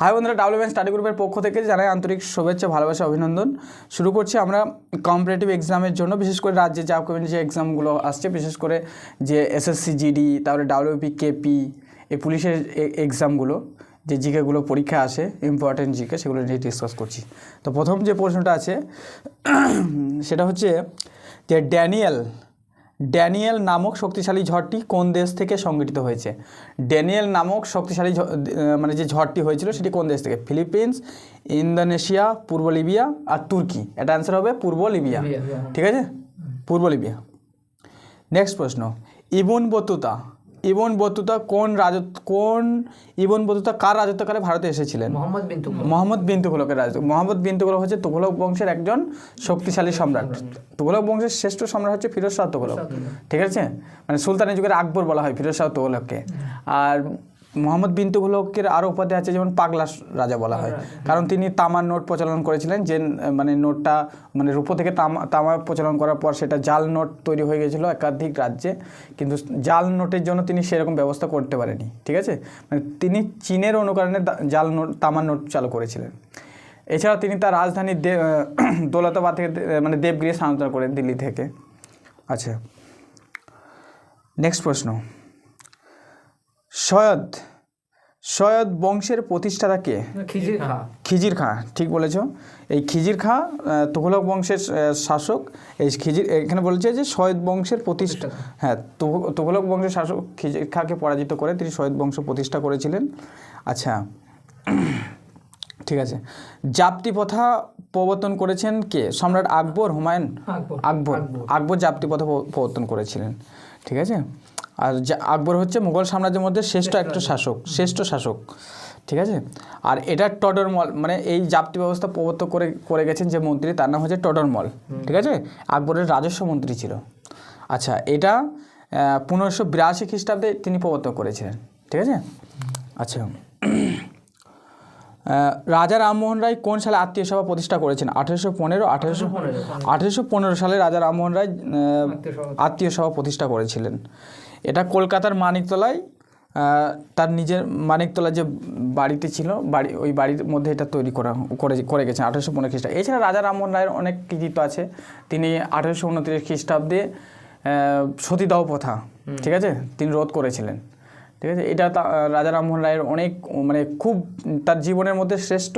High বন্ধুরা ডাব্লিউএন study গ্রুপের পক্ষ থেকে জানাই আন্তরিক শুভেচ্ছা, ভালোবাসা, অভিনন্দন। শুরু করছি আমরা কম্পারেটিভ এক্সামের জন্য, বিশেষ করে রাজ্যে যে আপকামিং যে এক্সামগুলো আসছে, বিশেষ করে যে এসএসসি জিডি তারপরে ডাব্লিউপি কেপি এই পুলিশের এক্সামগুলো যে জিকেগুলো পরীক্ষা আসে ইম্পর্টেন্ট জিকে সেগুলো নিয়ে ডিসকাস করছি। তো প্রথম যে প্রশ্নটা আছে, সেটা হচ্ছে যে ড্যানিয়েল ড্যানিয়েল নামক শক্তিশালী ঝড়টি কোন দেশ থেকে সংগঠিত হয়েছে? ড্যানিয়েল নামক শক্তিশালী মানে যে ঝড়টি হয়েছিল সেটি কোন দেশ থেকে? ফিলিপিন্স ইন্দোনেশিয়া পূর্ব লিবিয়া আর তুর্কি। এটা অ্যান্সার হবে পূর্ব লিবিয়া। লিবিয়া, হ্যাঁ। ঠিক আছে? পূর্ব লিবিয়া। নেক্সট প্রশ্ন। ইবন বতুতা ইবন বতুতা কোন রাজত্ব কোন ইবন বতুতা কার রাজত্বকালে ভারতে এসেছিলেন? মোহাম্মদ বিন তুগলক মোহাম্মদ বিন তুঘলকের রাজত্ব। মোহাম্মদ বিন হচ্ছে তুঘলক বংশের একজন শক্তিশালী সম্রাট। তুঘলক বংশের শ্রেষ্ঠ সম্রাট হচ্ছে ফিরোজ শাহ তুঘলক। ঠিক আছে? মানে সুলতানি যুগের আকবর বলা হয় ফিরোজ শাহ তুঘলককে। আর মোহাম্মদ বিন তুঘলকের আরও উপাধি আছে যেমন পাগলা রাজা বলা হয়। কারণ তিনি তামার নোট প্রচলন করেছিলেন যে মানে নোটটা মানে রূপো থেকে তামা তামা প্রচলন করার পর সেটা জাল নোট তৈরি হয়ে গেছিল একাধিক রাজ্যে। কিন্তু জাল নোটের জন্য তিনি সেরকম ব্যবস্থা করতে পারেনি ঠিক আছে? মানে তিনি চীনের অনুকরণে জাল নোট তামার নোট চালু করেছিলেন। এছাড়া তিনি তার রাজধানী দৌলতাবাদ থেকে মানে দেবগিরি স্থানান্তর করেন দিল্লি থেকে। আচ্ছা নেক্সট প্রশ্ন। সৈয়দ সৈয়দ বংশের প্রতিষ্ঠাতা কে খিজির খা। খিজির খাঁ ঠিক বলেছ। এই খিজির খাঁ তুঘলক বংশের শাসক এই খিজির এখানে বলেছে যে সৈয়দ বংশের প্রতিষ্ঠা হ্যাঁ তুঘ- তুঘলক বংশের শাসক খিজির খাঁকে পরাজিত করে তিনি সৈয়দ বংশ প্রতিষ্ঠা করেছিলেন। আচ্ছা ঠিক আছে। জাপ্তি প্রথা প্রবর্তন করেছেন কে? সম্রাট আকবর হুমায়ুন? আকবর। আকবর। আকবর। জাপ্তি প্রথা প্রবর্তন করেছিলেন। ঠিক আছে? আর যা- আকবর হচ্ছে মুঘল সাম্রাজ্যের মধ্যে শ্রেষ্ঠ একটা শাসক শ্রেষ্ঠ শাসক ঠিক আছে? আর এটা টডরমল মানে এই জাপ্তি ব্যবস্থা প্রবর্তন করে করে গেছেন যে মন্ত্রী তার নাম হচ্ছে টডরমল ঠিক আছে? আকবরের রাজস্ব মন্ত্রী ছিল। আচ্ছা এটা পনেরোশো বিরাশি খ্রিস্টাব্দে তিনি প্রবর্তন করেছিলেন ঠিক আছে? আচ্ছা। রাজা রামমোহন রায় কোন সালে আত্মীয় সভা প্রতিষ্ঠা করেছেন? আঠেরোশো পনেরো আঠেরোশো আঠেরোশো পনেরো সালে রাজা রামমোহন রায় আত্মীয় সভা। প্রতিষ্ঠা। করেছিলেন। এটা কলকাতার মানিকতলায় তার নিজের মানিকতলা যে বাড়িতে ছিল বাড়ি ওই বাড়ির মধ্যে এটা তৈরি করা করে করে গেছেন আঠেরোশো পনেরো খ্রিস্টাব্দে। এছাড়া রাজা রামমোহন রায়ের অনেক কৃতিত্ব আছে। তিনি আঠেরোশো উনত্রিশ খ্রিস্টাব্দে সতীদাহ প্রথা ঠিক আছে? তিনি রোধ করেছিলেন। ঠিক আছে? এটা রাজা রামমোহন রায়ের অনেক মানে খুব তার জীবনের মধ্যে শ্রেষ্ঠ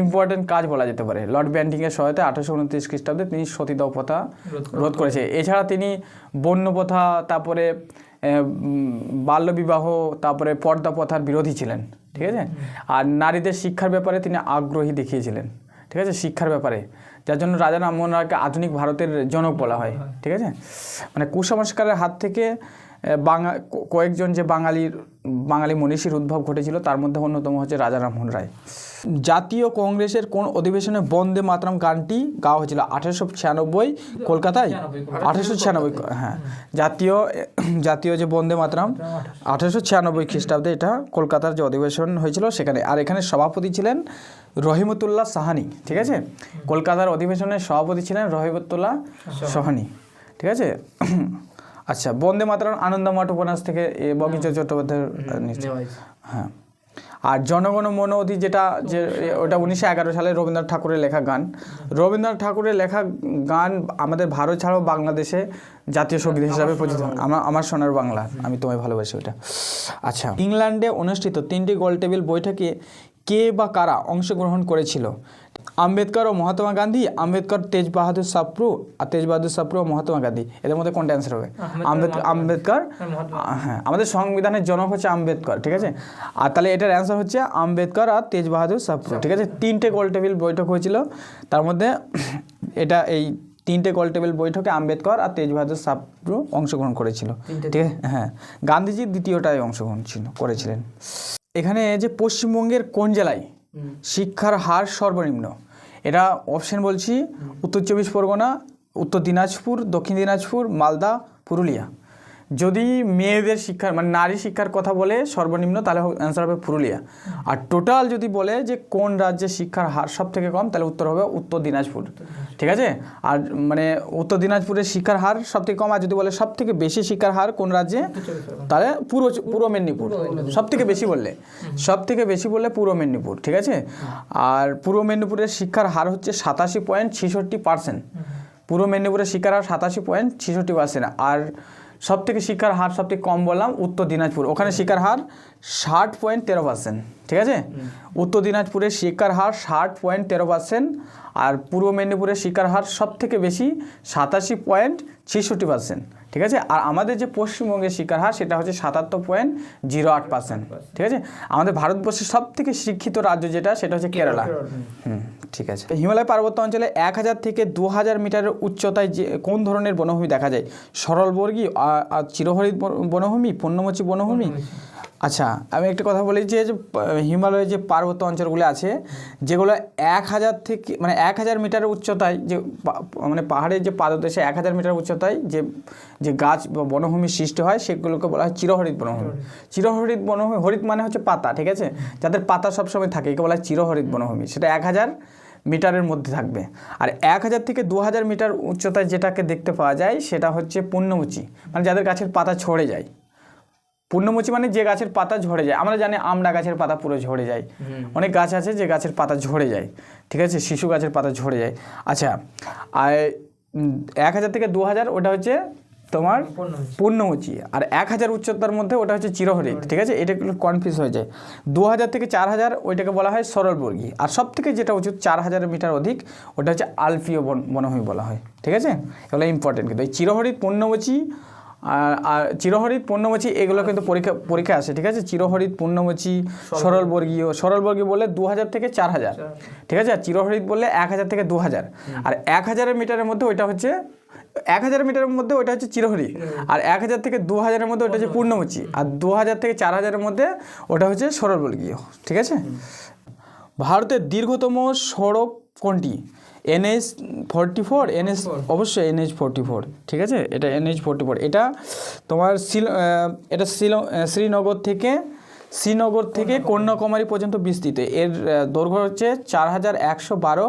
ইম্পর্টেন্ট কাজ বলা যেতে পারে। লর্ড ব্যান্টিংয়ের সহায়তায় আঠারোশো উনত্রিশ খ্রিস্টাব্দে তিনি সতীদাহ প্রথা রোধ করেছে। এছাড়া তিনি বন্য প্রথা তারপরে বাল্যবিবাহ তারপরে পর্দা প্রথার বিরোধী ছিলেন। ঠিক আছে? আর নারীদের শিক্ষার ব্যাপারে তিনি আগ্রহী দেখিয়েছিলেন। ঠিক আছে? শিক্ষার ব্যাপারে। যার জন্য রাজা রামমোহন রায়কে আধুনিক ভারতের জনক বলা হয়। ঠিক আছে? মানে কুসংস্কারের হাত থেকে বাঙা কয়েকজন যে বাঙালির, বাঙালি মনীষীর উদ্ভব ঘটেছিল, তার মধ্যে অন্যতম হচ্ছে রাজা রামমোহন রায়। জাতীয় কংগ্রেসের কোন অধিবেশনে বন্দে মাতরম গানটি গাওয়া হয়েছিল? আঠেরোশো ছিয়ানব্বই কলকাতায়? আঠেরোশো ছিয়ানব্বই হ্যাঁ। জাতীয় জাতীয় যে বন্দে মাতরম, আঠেরোশো ছিয়ানব্বই খ্রিস্টাব্দে এটা কলকাতার যে অধিবেশন হয়েছিল সেখানে। আর এখানে সভাপতি ছিলেন রহিমতুল্লাহ সাহানি, ঠিক আছে? কলকাতার অধিবেশনের সভাপতি ছিলেন রহিমতুল্লাহ সাহানি, ঠিক আছে? আচ্ছা বন্দে মাতরম আনন্দমঠ উপন্যাস থেকে এ বঙ্কিমচন্দ্র চট্টোপাধ্যায়ের হ্যাঁ। আর জনগণ মন অধি যেটা যে ওটা উনিশশো এগারো সালে রবীন্দ্রনাথ ঠাকুরের লেখা গান। রবীন্দ্রনাথ ঠাকুরের লেখা গান আমাদের ভারত ছাড়াও বাংলাদেশে জাতীয় সংগীত হিসাবে পরিচিত আমার আমার সোনার বাংলা। আমি তোমায় ভালোবাসি ওটা আচ্ছা ইংল্যান্ডে অনুষ্ঠিত তিনটি গোল টেবিল বৈঠকে কে বা কারা অংশগ্রহণ করেছিল? আম্বেদকর ও মহাত্মা গান্ধী আম্বেদকর তেজ বাহাদুর সাপ্রু আর তেজ বাহাদুর সাপ্রু ও মহাত্মা গান্ধী। এদের মধ্যে কোনটা অ্যান্সার হবে? আম্বেদকর আম্বেদকর হ্যাঁ আমাদের সংবিধানের জনক হচ্ছে আম্বেদকর ঠিক আছে? আর তাহলে এটার অ্যান্সার হচ্ছে আম্বেদকর আর তেজ বাহাদুর সাপ্রু ঠিক আছে? তিনটে গোল টেবিল বৈঠক হয়েছিল। তার মধ্যে এটা এই তিনটে গোল টেবিল বৈঠকে আম্বেদকর আর তেজ বাহাদুর সাপ্রু অংশগ্রহণ করেছিল ঠিক আছে? হ্যাঁ গান্ধীজি দ্বিতীয়টায় অংশগ্রহণ ছিল করেছিলেন। এখানে যে পশ্চিমবঙ্গের কোন জেলায় শিক্ষার হার সর্বনিম্ন? এটা অপশন বলছি উত্তর চব্বিশ পরগনা উত্তর দিনাজপুর দক্ষিণ দিনাজপুর মালদা পুরুলিয়া। যদি মেয়েদের শিক্ষার মানে নারী শিক্ষার কথা বলে সর্বনিম্ন, তাহলে অ্যান্সার হবে পুরুলিয়া। আর টোটাল যদি বলে যে কোন রাজ্যে শিক্ষার হার সব থেকে কম, তাহলে উত্তর হবে উত্তর দিনাজপুর। ঠিক আছে? আর মানে উত্তর দিনাজপুরের শিক্ষার হার সব থেকে কম, আর যদি বলে সব থেকে বেশি শিক্ষার হার কোন রাজ্যে, তাহলে পূর্ব পূর্ব মেদিনীপুর। সব থেকে বেশি বললে। সব থেকে বেশি বললে পূর্ব মেদিনীপুর। ঠিক আছে? আর পূর্ব মেদিনীপুরের শিক্ষার হার হচ্ছে সাতাশি পয়েন্ট ছেষট্টি পার্সেন্ট। পূর্ব মেদিনীপুরের শিক্ষার হার সাতাশি পয়েন্ট ছেষট্টি পার্সেন্ট। আর সব থেকে শিক্ষার হার সব থেকে কম বললাম উত্তর দিনাজপুর। ওখানে শিক্ষার হার ষাট পয়েন্ট তেরো পার্সেন্ট ঠিক আছে? উত্তর দিনাজপুরের শিক্ষার হার ষাট পয়েন্ট তেরো পার্সেন্ট আর পূর্ব মেদিনীপুরের শিক্ষার হার সব থেকে বেশি সাতাশি পয়েন্ট ছেষট্টি পার্সেন্ট ঠিক আছে? আর আমাদের যে পশ্চিমবঙ্গের শিক্ষার হার সেটা হচ্ছে সাতাত্তর পয়েন্ট জিরো আট পার্সেন্ট ঠিক আছে? আমাদের ভারতবর্ষের সব থেকে শিক্ষিত রাজ্য যেটা সেটা হচ্ছে কেরালা হুম। ঠিক আছে। হিমালয় পার্বত্য অঞ্চলে এক হাজার থেকে দু হাজার মিটারের উচ্চতায় যে কোন ধরনের বনভূমি দেখা যায়? সরলবর্গী আর চিরহরিত বন- বনভূমি পণ্যমোচী বনভূমি? আচ্ছা আমি একটা কথা বলি যে হিমালয়ের যে পার্বত্য অঞ্চলগুলো আছে যেগুলো এক হাজার থেকে মানে এক হাজার মিটারের উচ্চতায় যে মানে পাহাড়ের যে পাদদেশে এক হাজার মিটার উচ্চতায় যে যে গাছ বা বনভূমি সৃষ্টি হয় সেগুলোকে বলা হয় চিরহরিত বনভূমি। চিরহরিত বনভূমি হরিত মানে হচ্ছে পাতা ঠিক আছে? যাদের পাতা সবসময় থাকে একে বলা হয় চিরহরিত বনভূমি। সেটা এক হাজার মিটারের মধ্যে থাকবে। আর এক হাজার থেকে দু হাজার মিটার উচ্চতায় যেটাকে দেখতে পাওয়া যায় সেটা হচ্ছে পূর্ণমুচি। মানে যাদের গাছের পাতা ঝরে যায়। পূর্ণমুচি মানে যে গাছের পাতা ঝরে যায়। আমরা জানি আমড়া গাছের পাতা পুরো ঝরে যায়। অনেক গাছ আছে যে গাছের পাতা ঝরে যায়। ঠিক আছে? শিশু গাছের পাতা ঝরে যায়। আচ্ছা আর এক হাজার থেকে দু হাজার ওটা হচ্ছে তোমার পূর্ণমুচি। আর এক হাজার উচ্চতার মধ্যে ওটা হচ্ছে চিরহরিত ঠিক আছে? এটা একটু কনফিউজ হয়ে যায়। দু হাজার থেকে চার হাজার ওইটাকে বলা হয় সরলবর্গী। আর সব থেকে যেটা উচিত চার হাজার মিটার অধিক ওটা হচ্ছে আলফীয় বন বনভূমি বলা হয় ঠিক আছে? এগুলো ইম্পর্টেন্ট কিন্তু। এই চিরহরিত পূর্ণমুচি আর আর চিরহরিত পূর্ণমুচি এগুলো কিন্তু পরীক্ষা পরীক্ষা আসে ঠিক আছে? চিরহরিত পূর্ণমুচি সরলবর্গীয় সরলবর্গীয় বললে দু হাজার থেকে চার হাজার ঠিক আছে? আর চিরহরিত বললে এক হাজার থেকে দু হাজার। আর এক হাজারের মিটারের মধ্যে ওইটা হচ্ছে এক হাজার মিটারের মধ্যে ওইটা হচ্ছে চিরহরি আর এক হাজার থেকে দু হাজারের মধ্যে ওটা হচ্ছে পূর্ণমুচি আর দু হাজার থেকে চার হাজারের মধ্যে ওটা হচ্ছে সরলবর্গীয়। ঠিক আছে? ভারতের দীর্ঘতম সড়ক কোনটি? NH forty four? এনএস অবশ্যই এনএইচ ফোরটি ফোর। ঠিক আছে? এটা এনএইচ ফোরটি ফোর। এটা তোমার শিল এটা শিল শ্রীনগর থেকে শ্রীনগর থেকে কন্যাকুমারী। পর্যন্ত বিস্তৃত। এর দৈর্ঘ্য হচ্ছে চার হাজার একশো বারো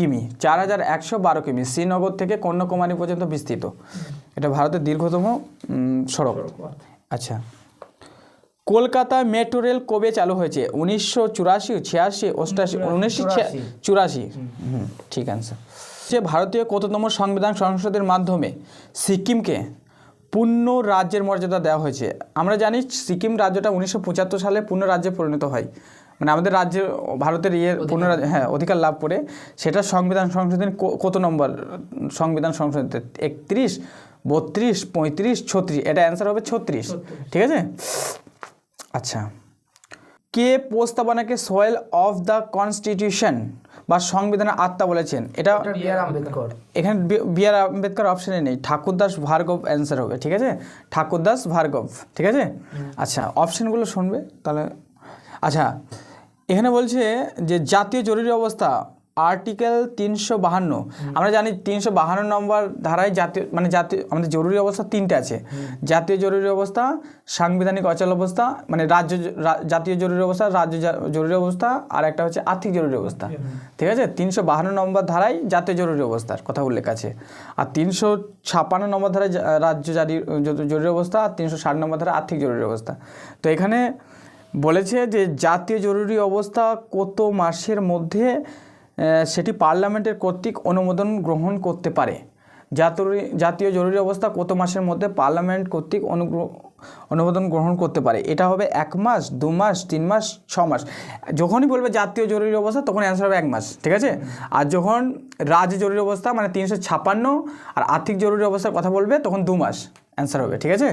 কিমি চার হাজার একশো বারো কিমি শ্রীনগর থেকে কন্যাকুমারী পর্যন্ত বিস্তৃত। এটা ভারতের দীর্ঘতম সড়ক। আচ্ছা। কলকাতা মেট্রো রেল কবে চালু হয়েছে? উনিশশো চুরাশি ছিয়াশি অষ্টাশি উনিশশো চুরাশি। হুম। ঠিক আছে যে ভারতীয় কততম সংবিধান সংসদের মাধ্যমে সিকিমকে পূর্ণ রাজ্যের মর্যাদা দেওয়া হয়েছে? আমরা জানি সিকিম রাজ্যটা উনিশশো পঁচাত্তর সালে পূর্ণ রাজ্যে পরিণত হয়। মানে আমাদের রাজ্যে ভারতের ইয়ে পূর্ণ রাজ্য- হ্যাঁ অধিকার লাভ করে সেটা সংবিধান সংশোধন কত নম্বর? সংবিধান সংশোধন একত্রিশ বত্রিশ পঁয়ত্রিশ ছত্রিশ এটা অ্যান্সার হবে ছত্রিশ। ঠিক আছে? আচ্ছা। কে প্রস্তাবনাকে সোয়েল অফ দ্য কনস্টিটিউশন বা সংবিধানের আত্মা বলেছেন? এটা বি আর আম্বেদকর। এখানে বি- বি আর আম্বেদকর অপশানে নেই। ঠাকুরদাস ভার্গব অ্যান্সার হবে ঠিক আছে? ঠাকুরদাস ভার্গব ঠিক আছে? আচ্ছা অপশানগুলো শুনবে তাহলে। আচ্ছা এখানে বলছে যে জাতীয় জরুরি অবস্থা আর্টিকেল তিনশো বাহান্ন। আমরা জানি তিনশো বাহান্ন নম্বর ধারায় জাতীয় মানে জাতীয় আমাদের জরুরি অবস্থা তিনটে আছে। জাতীয় জরুরি অবস্থা সাংবিধানিক অচল অবস্থা মানে রাজ্য জাতীয় জরুরি অবস্থা রাজ্য জরুরি অবস্থা আর একটা হচ্ছে আর্থিক জরুরি অবস্থা। ঠিক আছে? তিনশো বাহান্ন নম্বর ধারায় জাতীয় জরুরি অবস্থার কথা উল্লেখ আছে। আর তিনশো ছাপ্পান্ন নম্বর ধারায় রাজ্য জারি জরুরি অবস্থা আর তিনশো ষাট নম্বর ধারায় আর্থিক জরুরি অবস্থা। তো এখানে বলেছে যে জাতীয় জরুরি অবস্থা কত মাসের মধ্যে সেটি পার্লামেন্টের কর্তৃক অনুমোদন গ্রহণ করতে পারে। জাতীয় জরুরি অবস্থা কত মাসের মধ্যে পার্লামেন্ট কর্তৃক অনুগ্রহ অনুমোদন গ্রহণ করতে পারে? এটা হবে এক মাস, দু মাস, তিন মাস, ছ মাস। যখনই বলবে জাতীয় জরুরি অবস্থা তখন অ্যান্সার হবে এক মাস, ঠিক আছে? আর যখন রাজ্য জরুরি অবস্থা মানে তিনশো ছাপ্পান্ন আর আর্থিক জরুরি অবস্থার কথা বলবে, তখন দু মাস। অ্যান্সার হবে ঠিক আছে?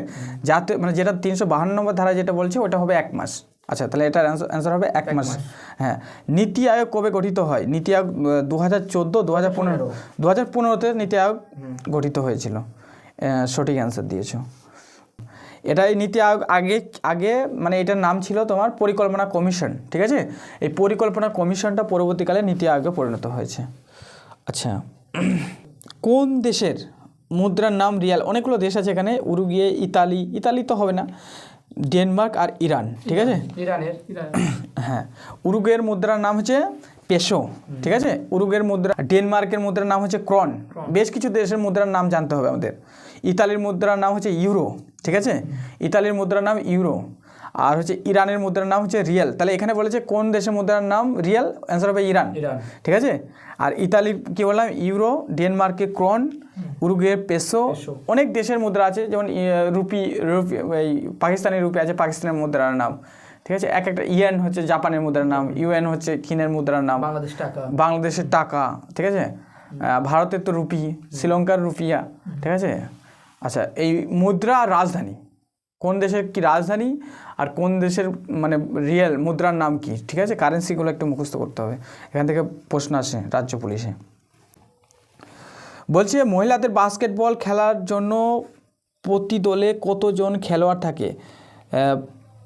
যাতে মানে যেটা তিনশো বাহান্ন নম্বর ধারা যেটা বলছে ওটা হবে এক মাস। আচ্ছা তাহলে এটার অ্যান্সার হবে এক মাস। হ্যাঁ। নীতি আয়োগ কবে গঠিত হয়? নীতি আয়োগ দু হাজার চোদ্দ দু হাজার পনেরো। দু হাজার পনেরোতে নীতি আয়োগ গঠিত হয়েছিল। সঠিক অ্যান্সার দিয়েছ। এটাই নীতি আয়োগ আগে আগে মানে এটার নাম ছিল তোমার পরিকল্পনা কমিশন ঠিক আছে? এই পরিকল্পনা কমিশনটা পরবর্তীকালে নীতি আয়োগে পরিণত হয়েছে। আচ্ছা কোন দেশের মুদ্রার নাম রিয়াল। অনেকগুলো দেশ আছে এখানে উরুগিয়ে ইতালি। ইতালি তো হবে না। ডেনমার্ক আর ইরান ঠিক আছে? ইরানের হ্যাঁ। উরুগের মুদ্রার নাম হচ্ছে পেশো ঠিক আছে? উরুগের মুদ্রা ডেনমার্কের মুদ্রার নাম হচ্ছে ক্রন। বেশ কিছু দেশের মুদ্রার নাম জানতে হবে আমাদের। ইতালির মুদ্রার নাম হচ্ছে ইউরো ঠিক আছে? ইতালির মুদ্রার নাম ইউরো। আর হচ্ছে ইরানের মুদ্রার নাম হচ্ছে রিয়াল। তাহলে এখানে বলেছে কোন দেশের মুদ্রার নাম রিয়াল? অ্যান্সার হবে ইরান। ইরান। ঠিক আছে? আর ইতালির কি বললাম? ইউরো ডেনমার্কে ক্রন উরুগুয়ের পেসো। অনেক দেশের মুদ্রা আছে যেমন রুপি রুপি এই পাকিস্তানি রুপি আছে পাকিস্তানের মুদ্রার নাম। ঠিক আছে? এক একটা ইয়েন হচ্ছে জাপানের মুদ্রার নাম ইউএন হচ্ছে চীনের মুদ্রার নাম। বাংলাদেশ টাকা। বাংলাদেশের টাকা। ঠিক আছে? ভারতের তো রুপি শ্রীলঙ্কার রুপিয়া। ঠিক আছে? আচ্ছা এই মুদ্রা আর রাজধানী। কোন দেশের কি রাজধানী? আর কোন দেশের মানে রিয়েল মুদ্রার নাম কি? ঠিক আছে? কারেন্সিগুলো একটু মুখস্থ করতে হবে। এখান থেকে প্রশ্ন আসে রাজ্য পুলিশে। বলছে মহিলাদের বাস্কেটবল খেলার জন্য প্রতি দলে কতজন খেলোয়াড় থাকে?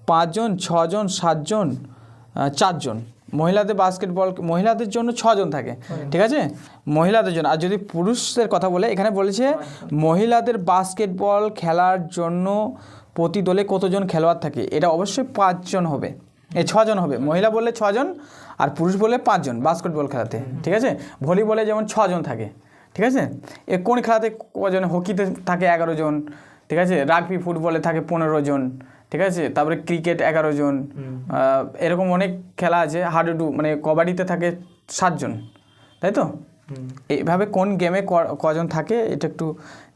পাঁচজন ছজন সাতজন চারজন। মহিলাদের বাস্কেটবল মহিলাদের জন্য ছজন থাকে। ঠিক আছে? মহিলাদের জন্য। আর যদি পুরুষদের কথা বলে এখানে বলেছে মহিলাদের বাস্কেটবল খেলার জন্য প্রতি দলে কতজন খেলোয়াড় থাকে? এটা অবশ্যই পাঁচজন হবে। এই ছজন হবে। মহিলা বললে ছজন আর পুরুষ বললে পাঁচজন বাস্কেটবল খেলাতে ঠিক আছে? ভলিবলে যেমন ছজন থাকে ঠিক আছে? এ কোন খেলাতে কজন হকিতে থাকে এগারো জন ঠিক আছে? রাগবি ফুটবলে থাকে পনেরো জন ঠিক আছে? তারপরে ক্রিকেট এগারো জন এরকম অনেক খেলা আছে হাডুডু মানে কবাডিতে থাকে সাতজন তাই তো? এইভাবে কোন গেমে কজন থাকে এটা একটু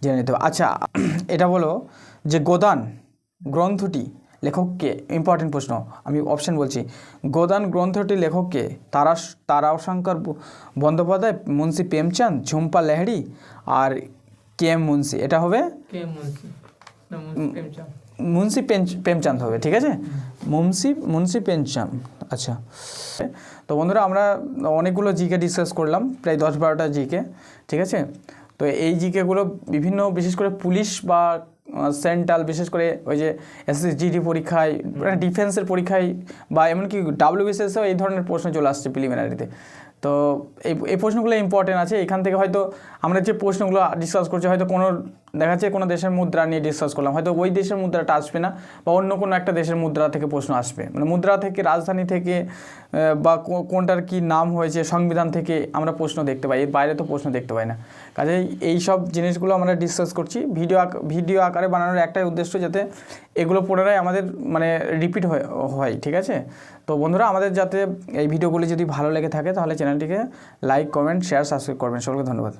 জেনে নিতে হবে। আচ্ছা এটা বলো যে গোদান গ্রন্থটি লেখককে ইম্পর্টেন্ট প্রশ্ন আমি অপশন বলছি। গোদান গ্রন্থটি লেখককে তারা তারাশঙ্কর বন্দ্যোপাধ্যায় মুন্সি প্রেমচাঁদ ঝুম্পা লেহড়ি আর কে এম মুন্সি এটা হবে? মুন্সি? প্রেমচাঁদ। হবে ঠিক আছে? মুন্সি মুন্সি প্রেমচাঁদ আচ্ছা। তো বন্ধুরা আমরা অনেকগুলো জিকে ডিসকাস করলাম প্রায় দশ বারোটা জিকে ঠিক আছে? তো এই জিকেগুলো বিভিন্ন বিশেষ করে পুলিশ বা সেন্ট্রাল বিশেষ করে ওই যে এসএসজিডি পরীক্ষায় মানে ডিফেন্সের পরীক্ষায় বা এমনকি ডাব্লিউবিসিএসও এই ধরনের প্রশ্ন চলে আসছে প্রিলিমিনারিতে তো এই এই প্রশ্নগুলো ইম্পর্টেন্ট আছে। এখান থেকে হয়তো আমরা যে প্রশ্নগুলো ডিসকাস করছি হয়তো কোনো দেখা যাচ্ছে কোনো দেশের মুদ্রা নিয়ে ডিসকাস করলাম। হয়তো ওই দেশের মুদ্রাটা আসবে না বা অন্য কোনো একটা দেশের মুদ্রা থেকে প্রশ্ন আসবে। মানে মুদ্রা থেকে, রাজধানী থেকে বা কোনটার কি নাম হয়েছে, সংবিধান থেকে আমরা প্রশ্ন দেখতে পাই। এর বাইরে তো প্রশ্ন দেখতে পাই না। কাজে এই সব জিনিসগুলো আমরা ডিসকাস করছি। ভিডিও ভিডিও আকারে বানানোর একটাই উদ্দেশ্য যাতে এগুলো পুনরায় আমাদের মানে রিপিট হয় ঠিক আছে? তো বন্ধুরা, আমাদের যাতে এই ভিডিওগুলি যদি ভালো লেগে থাকে, তাহলে চ্যানেলটিকে লাইক কমেন্ট শেয়ার সাবস্ক্রাইব করবেন। সকলকে ধন্যবাদ।